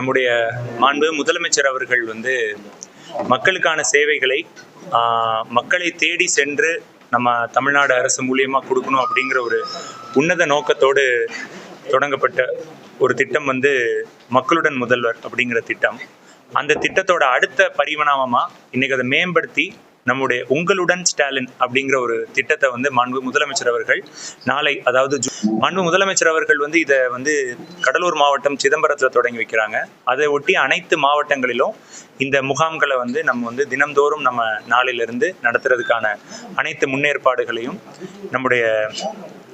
நம்முடைய மாண்பு முதலமைச்சர் அவர்கள் வந்து மக்களுக்கான சேவைகளை மக்களை தேடி சென்று நம்ம தமிழ்நாடு அரசு மூலியமாக கொடுக்கணும் அப்படிங்கிற ஒரு உன்னத நோக்கத்தோடு தொடங்கப்பட்ட ஒரு திட்டம் வந்து மக்களுடன் முதல்வர் அப்படிங்கிற திட்டம். அந்த திட்டத்தோட அடுத்த பரிணாமமா இன்னைக்கு அதை மேம்படுத்தி நம்முடைய உங்களுடன் ஸ்டாலின் அப்படிங்கிற ஒரு திட்டத்தை வந்து மாண்பு முதலமைச்சர் அவர்கள் நாளை அதாவது மாண்பு முதலமைச்சர் அவர்கள் வந்து இதை வந்து கடலூர் மாவட்டம் சிதம்பரத்தில் தொடங்கி வைக்கிறாங்க. அதை ஒட்டி அனைத்து மாவட்டங்களிலும் இந்த முகாம்களை வந்து நம்ம வந்து தினம்தோறும் நம்ம நாளிலிருந்து நடத்துறதுக்கான அனைத்து முன்னேற்பாடுகளையும் நம்முடைய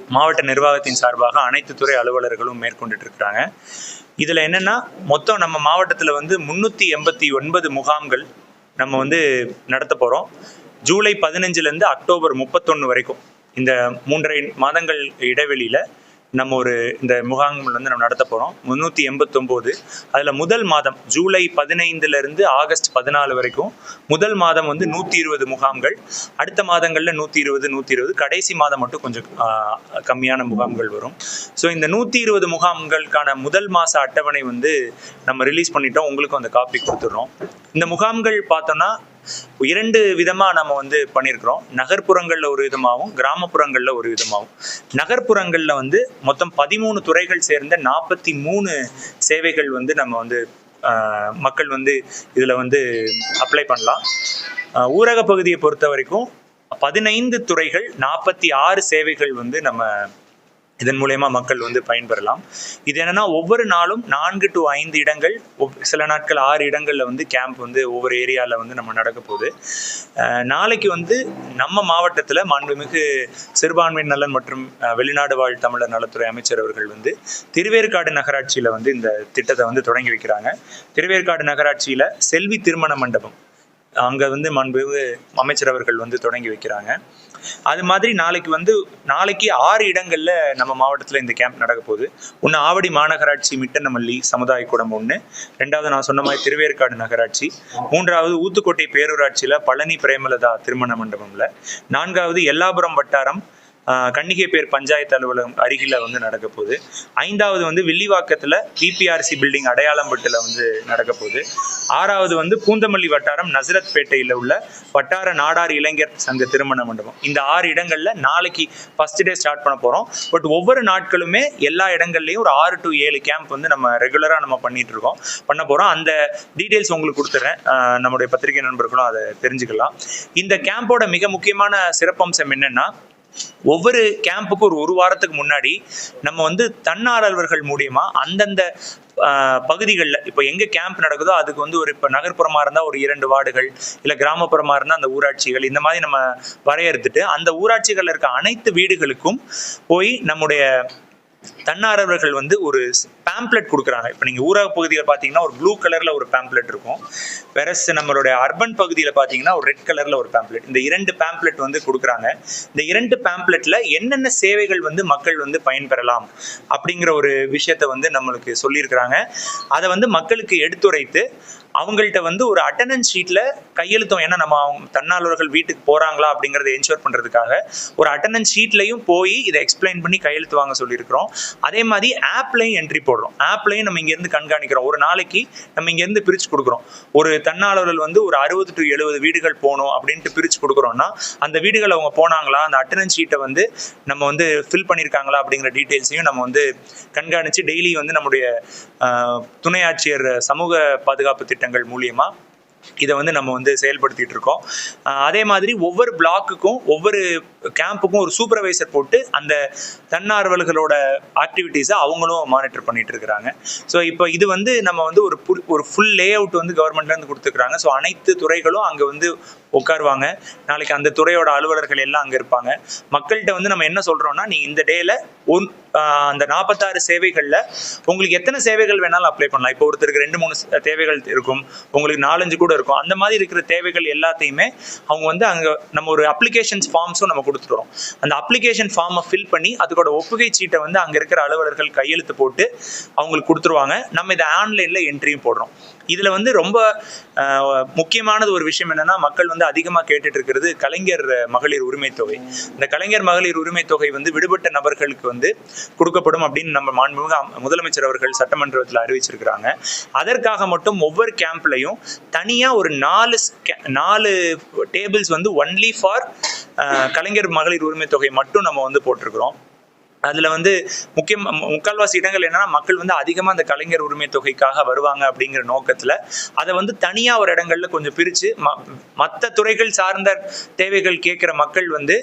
மாவட்ட நிர்வாகத்தின் சார்பாக அனைத்து துறை அலுவலர்களும் மேற்கொண்டுட்டு இருக்கிறாங்க இதுல என்னன்னா மொத்தம் நம்ம மாவட்டத்துல வந்து முன்னூத்தி எண்பத்தி ஒன்பது முகாம்கள் நம்ம வந்து நடத்த போகிறோம் ஜூலை பதினஞ்சுலேருந்து அக்டோபர் முப்பத்தொன்று வரைக்கும். இந்த மூன்றரை மாதங்கள் இடைவெளியில் நம்ம ஒரு இந்த முகாம்கள் வந்து நம்ம நடத்த போகிறோம் முந்நூற்றி எண்பத்தொம்போது. அதில் முதல் மாதம் ஜூலை பதினைந்துல இருந்து ஆகஸ்ட் பதினாலு வரைக்கும் முதல் மாதம் வந்து நூற்றி இருபது முகாம்கள். அடுத்த மாதங்கள்ல நூற்றி இருபது நூத்தி இருபது கடைசி மாதம் மட்டும் கொஞ்சம் கம்மியான முகாம்கள் வரும். ஸோ இந்த நூற்றி இருபது முகாம்களுக்கான முதல் மாத அட்டவணை வந்து நம்ம ரிலீஸ் பண்ணிட்டோம். உங்களுக்கும் அந்த காப்பி கொடுத்துடுறோம். இந்த முகாம்கள் பார்த்தோம்னா இரண்டு விதமாக நம்ம வந்து பண்ணியிருக்கிறோம் நகர்ப்புறங்களில் ஒரு விதமாகவும் கிராமப்புறங்களில் ஒரு விதமாகவும் நகர்ப்புறங்களில் வந்து மொத்தம் பதிமூணு துறைகள் சேர்ந்த நாற்பத்தி மூணு சேவைகள் வந்து நம்ம வந்து மக்கள் வந்து இதில் வந்து அப்ளை பண்ணலாம். ஊரக பகுதியை பொறுத்த வரைக்கும் பதினைந்து துறைகள் நாற்பத்தி ஆறு சேவைகள் வந்து நம்ம இதன் மூலயமா மக்கள் வந்து பயன்பெறலாம். இது என்னன்னா ஒவ்வொரு நாளும் நான்கு டு ஐந்து இடங்கள் சில நாட்கள் ஆறு இடங்களில் வந்து கேம்ப் வந்து ஒவ்வொரு ஏரியாவில் வந்து நம்ம நடக்க போகுது. நாளைக்கு வந்து நம்ம மாவட்டத்தில் மாண்புமிகு சிறுபான்மை நலன் மற்றும் வெளிநாடு வாழ் தமிழர் நலத்துறை அமைச்சர் அவர்கள் வந்து திருவேற்காடு நகராட்சியில் வந்து இந்த திட்டத்தை வந்து தொடங்கி வைக்கிறாங்க. திருவேற்காடு நகராட்சியில் செல்வி திருமண மண்டபம் அங்கே வந்து மாண்புமிகு அமைச்சர் அவர்கள் வந்து தொடங்கி வைக்கிறாங்க. அது மாதிரி நாளைக்கு வந்து நாளைக்கு ஆறு இடங்களில் நம்ம மாவட்டத்தில் இந்த கேம்ப் நடக்க போகுது. ஒன்று ஆவடி மாநகராட்சி மிட்டனமல்லி சமுதாய கூடம் ஒன்று ரெண்டாவது நான் சொன்ன மாதிரி திருவேற்காடு நகராட்சி. மூன்றாவது ஊத்துக்கோட்டை பேரூராட்சியில் பழனி பிரேமலதா திருமண மண்டபமில். நான்காவது எல்லாபுரம் வட்டாரம் கன்னிகை பேர் பஞ்சாயத்து அலுவலகம் அருகில் வந்து நடக்க போகுது. ஐந்தாவது வந்து வில்லிவாக்கத்தில் பிபிஆர்சி பில்டிங் அடையாளம்பட்டில் வந்து நடக்க போகுது. ஆறாவது வந்து பூந்தமல்லி வட்டாரம் நசரத்பேட்டையில் உள்ள வட்டார நாடார் இளைஞர் சங்க திருமண மண்டபம். இந்த ஆறு இடங்களில் நாளைக்கு ஃபஸ்ட் டே ஸ்டார்ட் பண்ண போகிறோம் பட் ஒவ்வொரு நாட்களுமே எல்லா இடங்கள்லையும் ஒரு ஆறு டு ஏழு கேம்ப் வந்து நம்ம ரெகுலராக நம்ம பண்ணிட்டு இருக்கோம். பண்ண போகிறோம் அந்த டீட்டெயில்ஸ் உங்களுக்கு கொடுத்துறேன். நம்முடைய பத்திரிகை நண்பர்களும் அதை தெரிஞ்சுக்கலாம். இந்த கேம்போட மிக முக்கியமான சிறப்பம்சம் என்னென்னா ஒவ்வொரு கேம்புக்கும் ஒரு ஒரு வாரத்துக்கு முன்னாடி நம்ம வந்து தன்னார்வலர்கள் மூலியமா அந்தந்த பகுதிகளில் இப்போ எங்கே கேம்ப் நடக்குதோ அதுக்கு வந்து ஒரு இப்போ நகர்ப்புறமாக இருந்தால் ஒரு இரண்டு வார்டுகள் இல்லை கிராமப்புறமாக இருந்தால் அந்த ஊராட்சிகள் இந்த மாதிரி நம்ம வரையறுத்துட்டு அந்த ஊராட்சிகளில் இருக்க அனைத்து வீடுகளுக்கும் போய் நம்முடைய தன்னார்வர்கள் வந்து ஒரு பேம்ப்ளெட் கொடுக்குறாங்க. இப்போ நீங்கள் ஊரக பகுதியில் பார்த்தீங்கன்னா ஒரு ப்ளூ கலரில் ஒரு பேம்ப்ளெட் இருக்கும். வெரஸ் நம்மளுடைய அர்பன் பகுதியில் பார்த்தீங்கன்னா ஒரு ரெட் கலரில் ஒரு பேம்ப்ளெட் இந்த இரண்டு பேம்ப்ளெட் வந்து கொடுக்குறாங்க. இந்த இரண்டு பேம்ப்ளெட்டில் என்னென்ன சேவைகள் வந்து மக்கள் வந்து பயன்பெறலாம் அப்படிங்கிற ஒரு விஷயத்த வந்து நம்மளுக்கு சொல்லியிருக்கிறாங்க. அதை வந்து மக்களுக்கு எடுத்துரைத்து அவங்கள்ட்ட வந்து ஒரு அட்டண்டன்ஸ் ஷீட்ல கையெழுத்தம். ஏன்னா நம்ம அவங்க தன்னார்வலர்கள் வீட்டுக்கு போறாங்களா அப்படிங்கறத என்ஷூர் பண்றதுக்காக ஒரு அட்டண்டன்ஸ் ஷீட்லையும் போய் இதை எக்ஸ்பிளைன் பண்ணி கையெழுத்து வாங்க சொல்லியிருக்கிறோம். அதே மாதிரி ஆப்லையும் என்ட்ரி போடுறோம். ஆப்லையும் நம்ம இங்கேருந்து கண்காணிக்கிறோம். ஒரு நாளைக்கு நம்ம இங்கேருந்து பிரிச்சு கொடுக்குறோம். ஒரு தன்னார்வலர்கள் வந்து ஒரு அறுபது டு எழுபது வீடுகள் போகணும் அப்படின்ட்டு பிரிச்சு கொடுக்குறோம்னா அந்த வீடுகள் அவங்க போனாங்களா அந்த அட்டண்டன்ஸ் ஷீட்டை வந்து நம்ம வந்து ஃபில் பண்ணியிருக்காங்களா அப்படிங்கிற டீட்டெயில்ஸையும் நம்ம வந்து கண்காணிச்சு டெய்லி வந்து நம்முடைய துணை ஆட்சியர் சமூக பாதுகாப்பு திட்டங்கள் மூலியமா இதை வந்து நம்ம வந்து செயல்படுத்திட்டு இருக்கோம். அதே மாதிரி ஒவ்வொரு பிளாக்குக்கும் ஒவ்வொரு கேம்புக்கும் ஒரு சூப்பர்வைசர் போட்டு அந்த தன்னார்வலர்களோட ஆக்டிவிட்டீஸை அவங்களும் மானிட்டர் பண்ணிட்டு இருக்கிறாங்க. ஸோ இப்போ இது வந்து நம்ம வந்து ஒரு புல்- ஒரு ஃபுல் லே அவுட் வந்து கவர்மெண்ட்லேருந்து கொடுத்துருக்குறாங்க. கொடுத்துருக்காங்க ஸோ அனைத்து துறைகளும் அங்கே வந்து உட்காருவாங்க. நாளைக்கு அந்த துறையோட அலுவலர்கள் எல்லாம் அங்கே இருப்பாங்க. மக்கள்கிட்ட வந்து நம்ம என்ன சொல்கிறோன்னா நீ இந்த டேல ஒன் அந்த நாற்பத்தாறு சேவைகளில் உங்களுக்கு எத்தனை சேவைகள் வேணாலும் அப்ளை பண்ணலாம். இப்போ ஒருத்தருக்கு ரெண்டு மூணு தேவைகள் இருக்கும். உங்களுக்கு நாலஞ்சு கூட இருக்கும். அந்த மாதிரி இருக்கிற தேவைகள் எல்லாத்தையுமே அவங்க வந்து அங்கே நம்ம ஒரு அப்ளிகேஷன்ஸ் ஃபார்ம்ஸும் நம்ம கொடுத்துருவோம் அந்த அப்ளிகேஷன் ஃபார்மை ஃபில் பண்ணி அதோட ஒப்புகை சீட்டை வந்து அங்கே இருக்கிற அலுவலர்கள் கையெழுத்து போட்டு அவங்களுக்கு கொடுத்துருவாங்க. நம்ம இதை ஆன்லைனில் என்ட்ரியும் போடுறோம். இதில் வந்து ரொம்ப முக்கியமானது ஒரு விஷயம் என்னன்னா மக்கள் வந்து வந்து அதிகமாக கேட்டுட்டு இருக்கிறது கலைஞர் மகளிர் உரிமை தொகை. இந்த கலைஞர் மகளிர் உரிமை தொகை வந்து விடுபட்ட நபர்களுக்கு வந்து கொடுக்கப்படும் அப்படின்னு நம்ம மாண்புமிகு முதலமைச்சர் அவர்கள் சட்டமன்றத்தில் அறிவிச்சிருக்கிறாங்க. அதற்காக மட்டும் ஒவ்வொரு கேம்ப்லையும் தனியாக ஒரு நாலு நாலு டேபிள்ஸ் வந்து ஒன்லி ஃபார் கலைஞர் மகளிர் உரிமை தொகை மட்டும் நம்ம வந்து போட்டிருக்கிறோம். அதில் வந்து முக்கியம் முக்கால்வாசி இடங்கள் என்னன்னா மக்கள் வந்து அதிகமாக அந்த கலைஞர் உரிமை தொகைக்காக வருவாங்க அப்படிங்கிற நோக்கத்தில் அதை வந்து தனியாக ஒரு இடங்கள்ல கொஞ்சம் பிரித்து ம மற்ற துறைகள் சார்ந்த தேவைகள் கேட்குற மக்கள் வந்து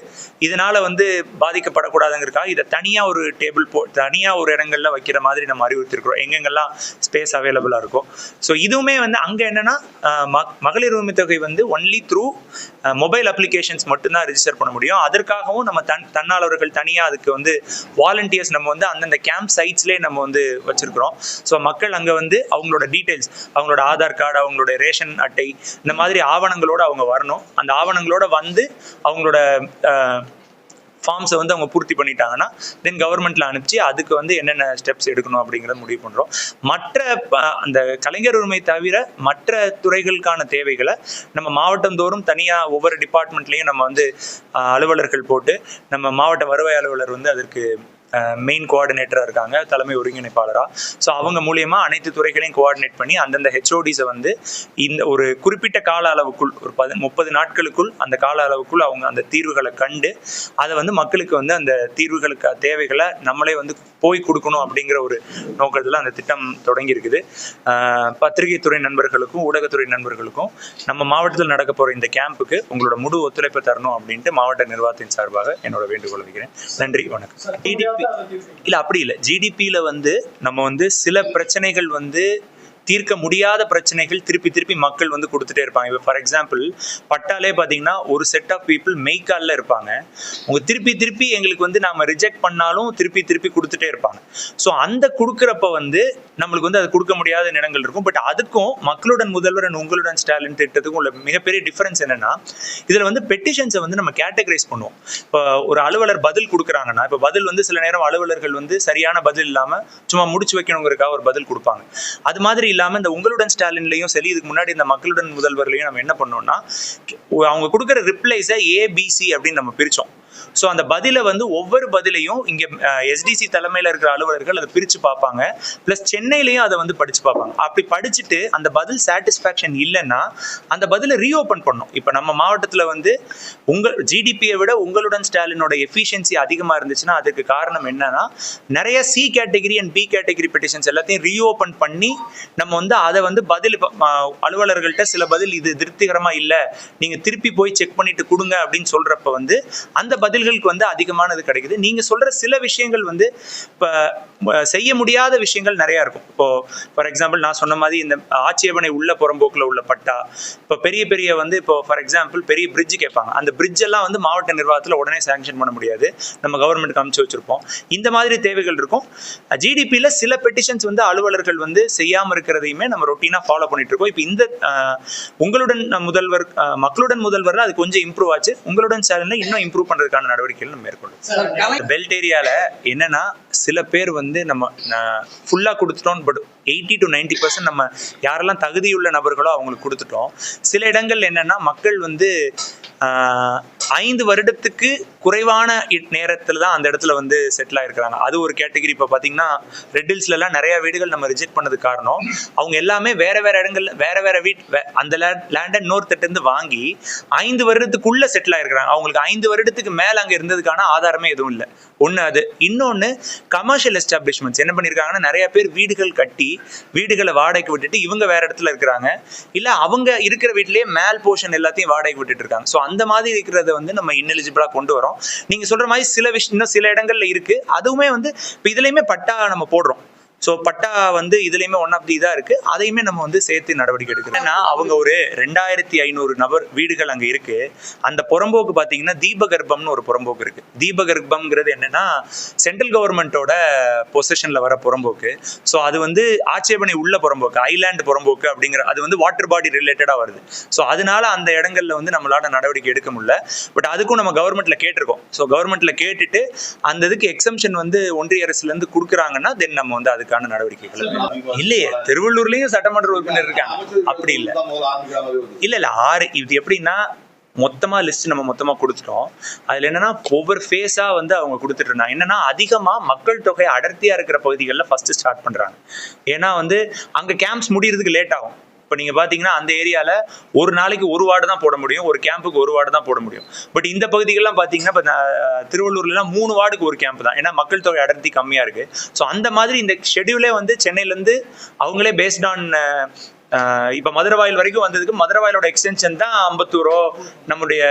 இதனால் வந்து பாதிக்கப்படக்கூடாதுங்கிறக்காக இதை தனியாக ஒரு டேபிள் போ தனியாக ஒரு இடங்கள்ல வைக்கிற மாதிரி நம்ம அறிவுறுத்திருக்கிறோம். எங்கெங்கெல்லாம் ஸ்பேஸ் அவைலபிளாக இருக்கும் ஸோ இதுவுமே வந்து அங்கே என்னென்னா மகளிர் உரிமை தொகை வந்து ஒன்லி த்ரூ மொபைல் அப்ளிகேஷன்ஸ் மட்டும்தான் ரிஜிஸ்டர் பண்ண முடியும். அதற்காகவும் நம்ம தன் தன்னாளர்கள் தனியாக அதுக்கு வந்து வாலண்டியர்ஸ் நம்ம வந்து அந்தந்த கேம்ப் சைட்ஸ்லேயே நம்ம வந்து வச்சுருக்குறோம். ஸோ மக்கள் அங்கே வந்து அவங்களோட டீட்டெயில்ஸ் அவங்களோட ஆதார் கார்டு அவங்களோட ரேஷன் அட்டை இந்த மாதிரி ஆவணங்களோட அவங்க வரணும். அந்த ஆவணங்களோட வந்து அவங்களோட ஃபார்ம்ஸை வந்து அவங்க பூர்த்தி பண்ணிட்டாங்கன்னா தென் கவர்மெண்ட்ல அனுப்பிச்சு அதுக்கு வந்து என்னென்ன ஸ்டெப்ஸ் எடுக்கணும் அப்படிங்கிறத முடிவு பண்ணுறோம் மற்ற ப- அந்த கலைஞர் உரிமை தவிர மற்ற துறைகளுக்கான தேவைகளை நம்ம மாவட்டம் தோறும் தனியாக ஒவ்வொரு டிபார்ட்மெண்ட்லேயும் நம்ம வந்து அலுவலர்கள் போட்டு நம்ம மாவட்ட வருவாய் அலுவலர் வந்து அதற்கு மெயின் கோஆர்டினேட்டராக இருக்காங்க தலைமை ஒருங்கிணைப்பாளராக ஸோ அவங்க மூலியமா அனைத்து துறைகளையும் கோஆர்டினேட் பண்ணி அந்தந்த ஹெச்ஓடிஸை வந்து இந்த ஒரு குறிப்பிட்ட கால அளவுக்குள் ஒரு பதி முப்பது நாட்களுக்குள் அந்த கால அளவுக்குள் அவங்க அந்த தீர்வுகளை கண்டு அதை வந்து மக்களுக்கு வந்து அந்த தீர்வுகளுக்கு தேவைகளை நம்மளே வந்து போய் கொடுக்கணும் அப்படிங்கிற ஒரு நோக்கத்தில் அந்த திட்டம் தொடங்கி இருக்குது பத்திரிகை துறை நண்பர்களுக்கும் ஊடகத்துறை நண்பர்களுக்கும் நம்ம மாவட்டத்தில் நடக்க போகிற இந்த கேம்புக்கு உங்களோட முழு ஒத்துழைப்பு தரணும் அப்படின்ட்டு மாவட்ட நிர்வாகத்தின் சார்பாக என்னோட வேண்டுகோள் வைக்கிறேன் நன்றி வணக்கம். இல்ல அப்படி இல்லை. ஜிடிபியில வந்து நம்ம வந்து சில பிரச்சனைகள் வந்து தீர்க்க முடியாத பிரச்சனைகள் திருப்பி திருப்பி மக்கள் வந்து கொடுத்துட்டே இருப்பாங்க. இப்போ ஃபார் எக்ஸாம்பிள் பட்டாலே பார்த்தீங்கன்னா ஒரு செட் ஆஃப் பீப்புள் மெய்க்காலில் இருப்பாங்க. அவங்க திருப்பி திருப்பி எங்களுக்கு வந்து நாம ரிஜெக்ட் பண்ணாலும் திருப்பி திருப்பி கொடுத்துட்டே இருப்பாங்க. ஸோ அந்த கொடுக்குறப்ப வந்து நம்மளுக்கு வந்து அது கொடுக்க முடியாத நிலங்கள் இருக்கும். பட் அதுக்கும் மக்களுடன் முதல்வர் அண்ட் உங்களுடன் ஸ்டாலின் திட்டத்துக்கும் உள்ள மிகப்பெரிய டிஃபரன்ஸ் என்னன்னா இதில் வந்து பெட்டிஷன்ஸை வந்து நம்ம கேட்டகரைஸ் பண்ணுவோம். இப்போ ஒரு அலுவலர் பதில் கொடுக்குறாங்கன்னா இப்போ பதில் வந்து சில நேரம் அலுவலர்கள் வந்து சரியான பதில் இல்லாமல் சும்மா முடிச்சு வைக்கணுங்கிறதுக்காக ஒரு பதில் கொடுப்பாங்க. அது மாதிரி இல்லாமல் இந்த உங்களுடன் ஸ்டாலின்லையும் சரி இதுக்கு முன்னாடி இந்த மக்களுடன் முதல்வர்லையும் நம்ம என்ன பண்ணோம்னா அவங்க கொடுக்குற ரிப்ளைஸை ஏபிசி அப்படின்னு நம்ம பிரித்தோம் ஸோ அந்த பதிலை வந்து ஒவ்வொரு பதிலையும் இங்கே எஸ்டிசி தலைமையில் இருக்கிற அலுவலர்கள் அதை பிரித்து பார்ப்பாங்க. ப்ளஸ் சென்னையிலையும் அதை வந்து படித்து பார்ப்பாங்க. அப்படி படிச்சுட்டு அந்த பதில் சாட்டிஸ்ஃபேக்ஷன் இல்லைன்னா அந்த பதிலை ரீஓப்பன் பண்ணும். இப்போ நம்ம மாவட்டத்தில் வந்து உங்கள் ஜிடிபியை விட உங்களுடன் ஸ்டாலினோட எஃபிஷியன்சி அதிகமாக இருந்துச்சுன்னா அதுக்கு காரணம் என்னன்னா நிறைய C category and B category petitions எல்லாத்தையும் ரீஓப்பன் பண்ணி நம்ம வந்து அதை வந்து பதில் அலுவலர்கள்ட்ட சில பதில் இது திருப்திகரமாக இல்லை நீங்கள் திருப்பி போய் செக் பண்ணிட்டு கொடுங்க அப்படின்னு சொல்கிறப்ப வந்து அந்த பதில்களுக்கு வந்து அதிகமானது கிடைக்குது. நீங்கள் சொல்கிற சில விஷயங்கள் வந்து இப்போ செய்ய முடியாத விஷயங்கள் நிறையா இருக்கும். இப்போ ஃபார் எக்ஸாம்பிள் நான் சொன்ன மாதிரி இந்த ஆட்சேபனை உள்ள புறம்போக்கில் உள்ள பட்டா. இப்போ பெரிய பெரிய வந்து இப்போ ஃபார் எக்ஸாம்பிள் பெரிய பிரிட்ஜ் கேட்பாங்க. அந்த பிரிட்ஜ் எல்லாம் வந்து மாவட்ட நிர்வாகத்தில் உடனே சேங்ஷன் பண்ண முடியாது. நம்ம கவர்மெண்ட்டுக்கு அமைச்சு வச்சிருப்போம். இந்த மாதிரி தேவைகள் இருக்கும். ஜிடிபியில் சில பெட்டிஷன்ஸ் வந்து அலுவலர்கள் வந்து செய்யாமல் இருக்கிறதையுமே நம்ம ரொட்டீனாக ஃபாலோ பண்ணிட்டு இருக்கோம். இப்போ இந்த உங்களுடன் முதல்வர் மக்களுடன் முதல்வர் அது கொஞ்சம் இம்ப்ரூவ் ஆச்சு. உங்களுடன் சேனலில் இன்னும் இம்ப்ரூவ் பண்ணுறதுக்கு பண்ணுறதுக்கான நடவடிக்கைகள் நம்ம பெல்ட் ஏரியால என்னன்னா சில பேர் வந்து நம்ம ஃபுல்லாக கொடுத்துட்டோம் but eighty to ninety percent நம்ம யாரெல்லாம் தகுதியுள்ள நபர்களோ அவங்களுக்கு கொடுத்துட்டோம். சில இடங்கள் என்னன்னா மக்கள் வந்து ஐந்து வருடத்துக்கு குறைவான நேரத்தில் தான் அந்த இடத்துல வந்து செட்டில் ஆயிருக்கிறாங்க. அது ஒரு கேட்டகரி இப்போ பார்த்தீங்கன்னா ரெட் ஹில்ஸ்லலாம் நிறைய வீடுகள் நம்ம ரிஜெக்ட் பண்ணதுக்கு காரணம் அவங்க எல்லாமே வேற வேற இடங்கள்ல வேற வேற வீட் அந்த லேண்டை இன்னொருத்தட்ட இருந்து வாங்கி ஐந்து வருடத்துக்குள்ள செட்டில் ஆயிருக்கிறாங்க. அவங்களுக்கு ஐந்து வருடத்துக்கு மேல அங்க இருந்ததுக்கான ஆதாரமே எதுவும் இல்லை. ஒன்று அது. இன்னொன்று கமர்ஷியல் எஸ்டாப்ளிஷ்மெண்ட்ஸ் என்ன பண்ணியிருக்காங்கன்னா நிறைய பேர் வீடுகள் கட்டி வீடுகளை வாடகைக்கு விட்டுட்டு இவங்க வேற இடத்துல இருக்கிறாங்க. இல்லை அவங்க இருக்கிற வீட்லேயே மேல் போர்ஷன் எல்லாத்தையும் வாடகைக்கு விட்டுட்டு இருக்காங்க. ஸோ அந்த மாதிரி இருக்கிறத வந்து நம்ம இன்னெலிஜிபிளா கொண்டு வரோம். நீங்கள் சொல்கிற மாதிரி சில விஷயம் இன்னும் சில இடங்கள்ல இருக்குது அதுவுமே வந்து இப்போ இதுலேயுமே பட்டா நம்ம போடுறோம். ஸோ பட்டா வந்து இதுலேயுமே ஒன் ஆஃப் தி இதாக இருக்கு. அதையுமே நம்ம வந்து சேர்த்து நடவடிக்கை எடுக்கிறோம். ஏன்னா அவங்க ஒரு ரெண்டாயிரத்தி ஐநூறு நபர் வீடுகள் அங்கே இருக்கு. அந்த புறம்போக்கு பார்த்தீங்கன்னா தீபகர்ப்பம்னு ஒரு புறம்போக்கு இருக்கு. தீபகர்ப்பம்ங்கிறது என்னன்னா சென்ட்ரல் கவர்மெண்ட்டோட பொசிஷனில் வர புறம்போக்கு. ஸோ அது வந்து ஆட்சேபனை உள்ள புறம்போக்கு ஐலாண்டு புறம்போக்கு அப்படிங்கிற அது வந்து வாட்டர் பாடி ரிலேட்டடாக வருது. ஸோ அதனால அந்த இடங்களில் வந்து நம்மளால நடவடிக்கை எடுக்க முடியல. பட் அதுக்கும் நம்ம கவர்மெண்ட்ல கேட்டிருக்கோம். ஸோ கவர்மெண்ட்ல கேட்டுட்டு அந்த இதுக்கு எக்ஸம்ஷன் வந்து ஒன்றிய அரசுலேருந்து கொடுக்குறாங்கன்னா தென் நம்ம வந்து அதுக்கு அதற்கான நடவடிக்கைகள் இல்லையே திருவள்ளூர்லயும் சட்டமன்ற உறுப்பினர் இருக்காங்க. அப்படி இல்ல. இல்ல இல்ல ஆறு இது எப்படின்னா மொத்தமா லிஸ்ட் நம்ம மொத்தமா கொடுத்துட்டோம். அதுல என்னன்னா ஒவ்வொரு ஃபேஸா வந்து அவங்க கொடுத்துட்டு இருந்தாங்க. என்னன்னா அதிகமா மக்கள் தொகை அடர்த்தியா இருக்கிற பகுதிகளில் ஃபர்ஸ்ட் ஸ்டார்ட் பண்றாங்க. ஏன்னா வந்து அங்க கேம்ப்ஸ் முடியறதுக்கு லேட் ஆகும். இப்போ நீங்கள் பார்த்தீங்கன்னா அந்த ஏரியாவில் ஒரு நாளைக்கு ஒரு வார்டு தான் போட முடியும். ஒரு கேம்புக்கு ஒரு வார்டு தான் போட முடியும். பட் இந்த பகுதிகளெலாம் பார்த்தீங்கன்னா இப்போ திருவள்ளூர்லாம் மூணு வார்டுக்கு ஒரு கேம்ப் தான். ஏன்னா மக்கள் தொகை அடர்த்தி கம்மியாக இருக்குது ஸோ அந்த மாதிரி இந்த ஷெட்யூலே வந்து சென்னையிலேருந்து அவங்களே பேஸ்ட் ஆன் இப்போ மதுரவாயில் வரைக்கும் வந்ததுக்கு மதுரவாயிலோட எக்ஸ்டென்ஷன் தான் அம்பத்தூரோ நம்முடைய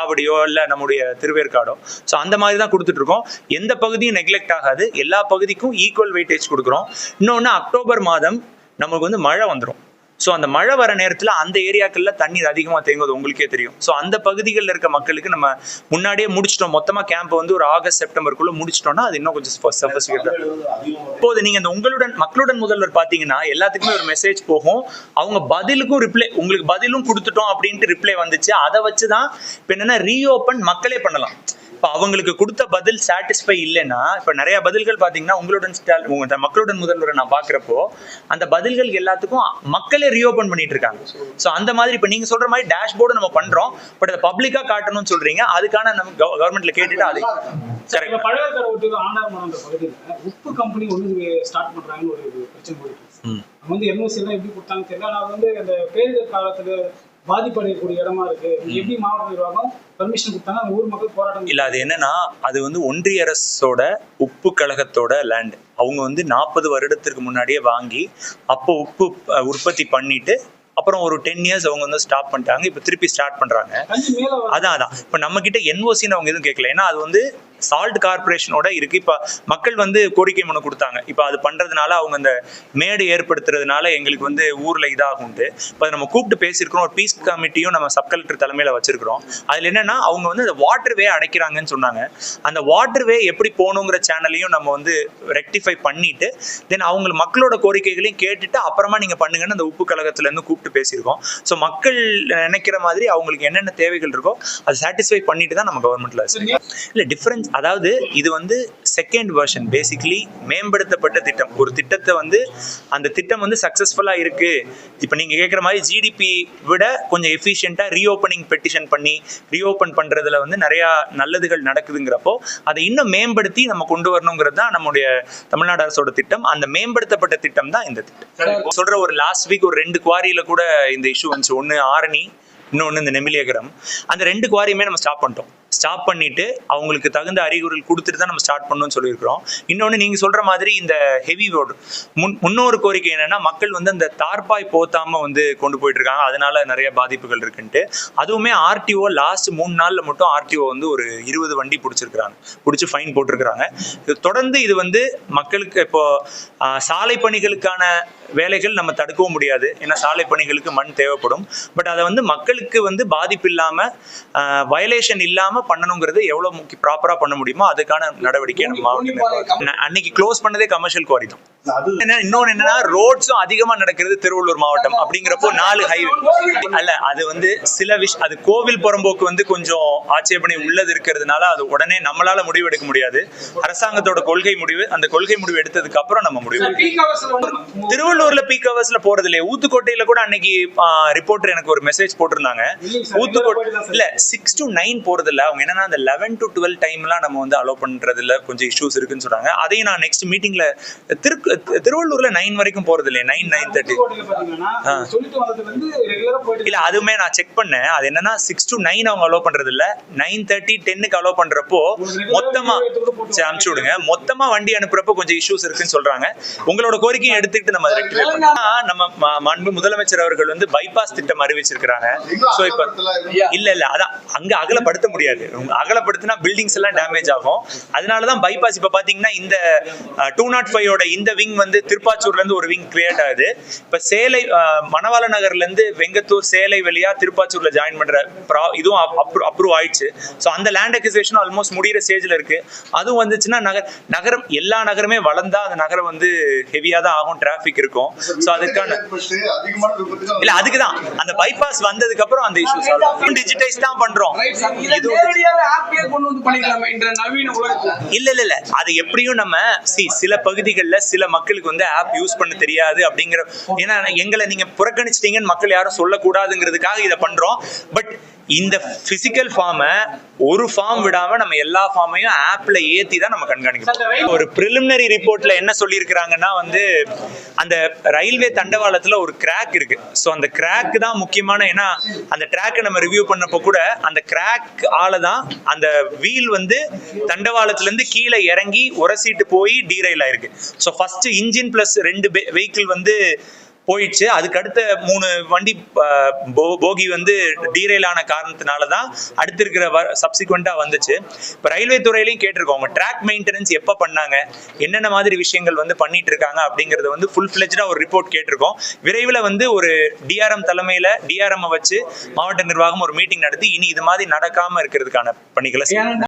ஆவடியோ இல்லை நம்முடைய திருவேற்காடோ. ஸோ அந்த மாதிரி தான் கொடுத்துட்ருக்கோம் எந்த பகுதியும் நெக்லெக்ட் ஆகாது. எல்லா பகுதிக்கும் ஈக்குவல் வெயிட்டேஜ் கொடுக்குறோம். இன்னொன்று அக்டோபர் மாதம் நமக்கு வந்து மழை வந்துடும் ஸோ அந்த மழை வர நேரத்தில் அந்த ஏரியாக்கள்ல தண்ணீர் அதிகமாக தேங்குவது உங்களுக்கே தெரியும். ஸோ அந்த பகுதிகளில் இருக்க மக்களுக்கு நம்ம முன்னாடியே முடிச்சிட்டோம். மொத்தமாக கேம்ப் வந்து ஒரு ஆகஸ்ட் செப்டம்பருக்குள்ளே முடிச்சிட்டோம்னா அது இன்னும் கொஞ்சம் சஃபசிகேட்டாக இப்போது நீங்கள் அந்த உங்களுடன் மக்களுடன் முதல்வர் பார்த்தீங்கன்னா எல்லாத்துக்குமே ஒரு மெசேஜ் போகும். அவங்க பதிலுக்கும் ரிப்ளை உங்களுக்கு பதிலும் கொடுத்துட்டோம் அப்படின்ட்டு ரிப்ளை வந்துச்சு. அதை வச்சு தான் இப்போ என்னென்னா ரீஓப்பன் மக்களே பண்ணலாம். இப்போ அவங்களுக்கு கொடுத்த பதில் சாட்டிஸ்ஃபை இல்லைன்னா இப்போ நிறைய பதில்கள் பார்த்தீங்கன்னா உங்களுடன் ஸ்டால் உங்க மக்களுடன் முதல்வரை நான் பார்க்குறப்போ அந்த பதில்கள் எல்லாத்துக்கும் மக்களே ரீஓப்பன் பண்ணிட்டு இருக்காங்க. ஸோ அந்த மாதிரி இப்போ நீங்க சொல்ற மாதிரி டேஷ்போர்டு நம்ம பண்றோம் பட் அதை பப்ளிக்கா காட்டணும்னு சொல்றீங்க அதுக்கான நம்ம கவர்மெண்ட்ல கேட்டுட்டு அது உப்பு கம்பெனி ஒன்று ஸ்டார்ட் பண்றாங்கன்னு ஒரு பிரச்சனை வந்து என்ஓசி எல்லாம் எப்படி கொடுத்தாங்க தெரியல ஆனா வந்து அந்த பேரிடர் காலத்துல பாதிப்படையக்கூடிய இடமா இருக்கு. எப்படி மாவட்ட நிர்வாகம் பர்மிஷன் கொடுத்தாங்க? அந்த ஊர் மக்கள் போராட்டம் இல்ல அது என்னன்னா அது வந்து ஒன்றிய அரசோட உப்பு கழகத்தோட லேண்ட் அவங்க வந்து நாற்பது வருடத்திற்கு முன்னாடியே வாங்கி அப்போ உப்பு உற்பத்தி பண்ணிட்டு அப்புறம் ஒரு டென் இயர்ஸ் அவங்க வந்து ஸ்டாப் பண்ணிட்டாங்க. இப்போ திருப்பி ஸ்டார்ட் பண்றாங்க. அதான் அதான். இப்போ நம்ம கிட்ட என்ஓசின்னு அவங்க எதுவும் கேட்கல ஏன்னா அது வந்து சால்ட் கார்பரேஷனோட இருக்கு. இப்போ மக்கள் வந்து கோரிக்கை மனு கொடுத்தாங்க. இப்போ அது பண்றதுனால அவங்க அந்த மேடு ஏற்படுத்துறதுனால எங்களுக்கு வந்து ஊர்ல இதாகும்ட்டு இப்போ அதை நம்ம கூப்பிட்டு பேசியிருக்கிறோம். ஒரு பீஸ் கமிட்டியும் நம்ம சப் கலெக்டர் தலைமையில வச்சிருக்கிறோம். அதுல என்னன்னா அவங்க வந்து அந்த வாட்டர் வே அடைக்கிறாங்கன்னு சொன்னாங்க. அந்த வாட்டர் வே எப்படி போகணுங்கிற சேனலையும் நம்ம வந்து ரெக்டிஃபை பண்ணிட்டு தென் அவங்க மக்களோட கோரிக்கைகளையும் கேட்டுட்டு அப்புறமா நீங்க பண்ணுங்கன்னு அந்த உப்பு கழகத்துல இருந்து கூப்பிட்டு பேசியிருக்கோம். ஸோ மக்கள் நினைக்கிற மாதிரி அவங்களுக்கு என்னென்ன தேவைகள் இருக்கோ அதை சாட்டிஸ்ஃபை பண்ணிட்டு தான் நம்ம கவர்மெண்ட்ல இல்ல டிஃபரன்ஸ் அதாவது இது வந்து செகண்ட் வெர்ஷன் பேசிக்கலி மேம்படுத்தப்பட்ட திட்டம். ஒரு திட்டத்தை வந்து அந்த திட்டம் வந்து சக்சஸ்ஃபுல்லா இருக்கு. இப்போ நீங்க கேட்குற மாதிரி ஜிடிபி விட கொஞ்சம் எஃபிஷியண்டா ரீஓப்பனிங் பெட்டிஷன் பண்ணி ரீஓப்பன் பண்றதுல வந்து நிறைய நல்லதுகள் நடக்குதுங்கிறப்போ அதை இன்னும் மேம்படுத்தி நம்ம கொண்டு வரணுங்கிறது தான் நம்முடைய தமிழ்நாடு அரசோட திட்டம். அந்த மேம்படுத்தப்பட்ட திட்டம் தான் இந்த திட்டம். சொல்ற ஒரு லாஸ்ட் வீக் ஒரு ரெண்டு குவாரியில கூட இந்த இஷ்யூ வந்துச்சு ஒன்னு ஆரணி இன்னொன்று இந்த நெமிலியகரம். அந்த ரெண்டு குவாரியுமே நம்ம ஸ்டாப் பண்ணிட்டோம். ஸ்டாப் பண்ணிட்டு அவங்களுக்கு தகுந்த அறிகுறிகள் கொடுத்துட்டு தான் நம்ம ஸ்டார்ட் பண்ணணும்னு சொல்லியிருக்கிறோம். இன்னொன்று நீங்கள் சொல்கிற மாதிரி இந்த ஹெவி ரோடு முன் முன்னொரு கோரிக்கை என்னென்னா மக்கள் வந்து அந்த தார்பாய் போத்தாம வந்து கொண்டு போயிட்டு இருக்காங்க அதனால நிறைய பாதிப்புகள் இருக்குன்ட்டு. அதுவுமே ஆர்டிஓ லாஸ்ட் மூணு நாளில் மட்டும் ஆர்டிஓ வந்து ஒரு இருபது வண்டி பிடிச்சிருக்கிறாங்க. பிடிச்சி ஃபைன் போட்டிருக்கிறாங்க. தொடர்ந்து இது வந்து மக்களுக்கு இப்போ சாலை பணிகளுக்கான வேலைகள் நம்ம தடுக்கவும் முடியாது. ஏன்னா சாலை பணிகளுக்கு மண் தேவைப்படும். பட் அதை வந்து மக்களுக்கு வந்து பாதிப்பு இல்லாமல் வயலேஷன் இல்லாம பண்ணணுங்கிறது எவ்வளவு ப்ராப்பரா பண்ண முடியுமோ அதுக்கான நடவடிக்கை நம்ம அன்னைக்கு க்ளோஸ் பண்ணதே கமர்ஷியல் குவாரி தான். என்ன இன்னொன்னு என்னன்னா ரோட்ஸும் அதிகமா நடக்கிறது திருவள்ளூர் மாவட்டம் அப்படிங்கிறப்போ நாலு ஹைவே அல்ல அது வந்து சில விஷ் அது கோவில் புறம்போக்கு வந்து கொஞ்சம் ஆட்சேபனை உள்ளது இருக்கிறதுனால அது உடனே நம்மளால முடிவு எடுக்க முடியாது. அரசாங்கத்தோட கொள்கை முடிவு அந்த கொள்கை முடிவு எடுத்ததுக்கு அப்புறம் நம்ம முடிவு. திருவள்ளூர்ல பீக் ஹவர்ஸ்ல போறது இல்லையா. ஊத்துக்கோட்டையில கூட அன்னைக்கு ரிப்போர்ட்டர் எனக்கு ஒரு மெசேஜ் போட்டிருந்தாங்க. ஊத்துக்கோட்டை. இல்ல சிக்ஸ் டு நைன் போறது இல்ல அவங்க என்னன்னா அந்த லெவன் டு டுவெல் டைம்லாம் நம்ம வந்து அலோவ் பண்றது இல்ல கொஞ்சம் இஷ்யூஸ் இருக்குன்னு சொல்றாங்க அதையும் நான் நெக்ஸ்ட் மீட்டிங்ல திரு திருவள்ளூர்ல நைன் வரைக்கும் போறது இல்லையா நைன் நைன் தேர்ட்டி இல்ல அதுவுமே நான் செக் பண்ணேன். அது என்னன்னா சிக்ஸ் டு நைன் அவங்க அலோவ் பண்றது இல்ல நைன் தேர்ட்டி டென்னுக்கு அலோவ் பண்றப்போ மொத்தமா சரி அனுப்பிச்சு விடுங்க. மொத்தமா வண்டி அனுப்புறப்போ கொஞ்சம் இஷ்யூஸ் இருக்குன்னு சொல்றாங்க. உங்களோட கோரிக்கையை எடுத்துக்கிட்டு நம்ம ரெக்டிஃபை பண்ணலாம். நம்ம மாண்பு முதலமைச்சர் அவர்கள் வந்து பைபாஸ் திட்டம் அறிவிச்சிருக்கிறாங்க. சோ இப்ப இல்ல இல்ல அதான் அங்க அகலப்படுத்த முடியாது. அகலப்படுத்தினா பில்டிங்ஸ் எல்லாம் டேமேஜ் ஆகும். அதனாலதான் பைபாஸ் இப்ப பாத்தீங்கன்னா இந்த டூ நாட் ஃபைவோட இந்த விங் வந்து திருப்பாச்சூர்ல இருந்து ஒரு விங் கிரியேட் ஆகுது. இப்ப சேலை மணவாள நகர்ல இருந்து வெங்கத்தூர் சேலை வழியா திருப்பாச்சூர்ல ஜாயின் ப்ரா- இதுவும் அப்ரூவ் ஆயிடுச்சு. சோ அந்த லேண்ட் அக்விசேஷன் ஆல்மோஸ்ட் முடியிற ஸ்டேஜ்ல இருக்கு. அதுவும் வந்துச்சுன்னா நகர் நகரம் எல்லா நகரமே வளர்ந்தா அந்த நகரம் வந்து ஹெவியா தான் ஆகும் டிராபிக் இருக்கும். சோ அதுக்கான இல்ல அதுக்குதான். அந்த பைபாஸ் வந்ததுக்கு அப்புறம் அந்த இஷ்யூ சால்வ் டிஜிட்டைஸ் தான் பண்றோம். வந்து இல்ல இல்ல இல்ல. அது எப்படியும் நம்ம சி சில பகுதிகளில் சில மக்களுக்கு வந்து ஆப் யூஸ் பண்ண தெரியாது அப்படிங்கிற ஏன்னா எங்களை நீங்க புறக்கணிச்சிட்டீங்கன்னு மக்கள் யாரும் சொல்லக்கூடாதுங்கிறதுக்காக இதை பண்றோம். பட் இந்த பிசிக்கல் ஃபார்மை ஒரு ஃபார்ம் விடாம நம்ம எல்லா ஃபார்மையும் ஆப்ல ஏத்தி தான் நம்ம கண்காணிக்கணும் ஒரு ப்ரிலிமினரி ரிப்போர்ட்ல என்ன சொல்லியிருக்கிறாங்கன்னா வந்து அந்த ரயில்வே தண்டவாளத்துல ஒரு கிராக் இருக்கு. ஸோ அந்த கிராக் தான் முக்கியமான ஏன்னா அந்த ட்ராக்கை நம்ம ரிவ்யூ பண்ணப்போ கூட அந்த கிராக் ஆல தான் அந்த வீல் வந்து தண்டவாளத்துல இருந்து கீழே இறங்கி உரசிட்டு போய் டீரைல் ஆயிருக்கு. ஸோ ஃபர்ஸ்ட் இன்ஜின் பிளஸ் ரெண்டு வெஹிக்கிள் வந்து போயிடுச்சு. அதுக்கு அடுத்த மூணு வண்டி போ- போகி வந்து டீரெயிலான ஆன காரணத்தினால தான் அடுத்து இருக்கிற சப்சிக்வெண்ட்டாக வந்துச்சு. இப்போ ரயில்வே துறையிலையும் கேட்டிருக்கோம். அவங்க ட்ராக் மெயின்டெனன்ஸ் எப்போ பண்ணாங்க? என்னென்ன மாதிரி விஷயங்கள் வந்து பண்ணிட்டு இருக்காங்க அப்படிங்கிறத வந்து ஃபுல் ஃபிளெஜ்டாக ஒரு ரிப்போர்ட் கேட்டிருக்கோம். விரைவில் வந்து ஒரு டிஆர்எம் தலைமையில் டிஆர்எம் வச்சு மாவட்ட நிர்வாகம் ஒரு மீட்டிங் நடத்தி இனி இது மாதிரி நடக்காமல் இருக்கிறதுக்கான பணிகளை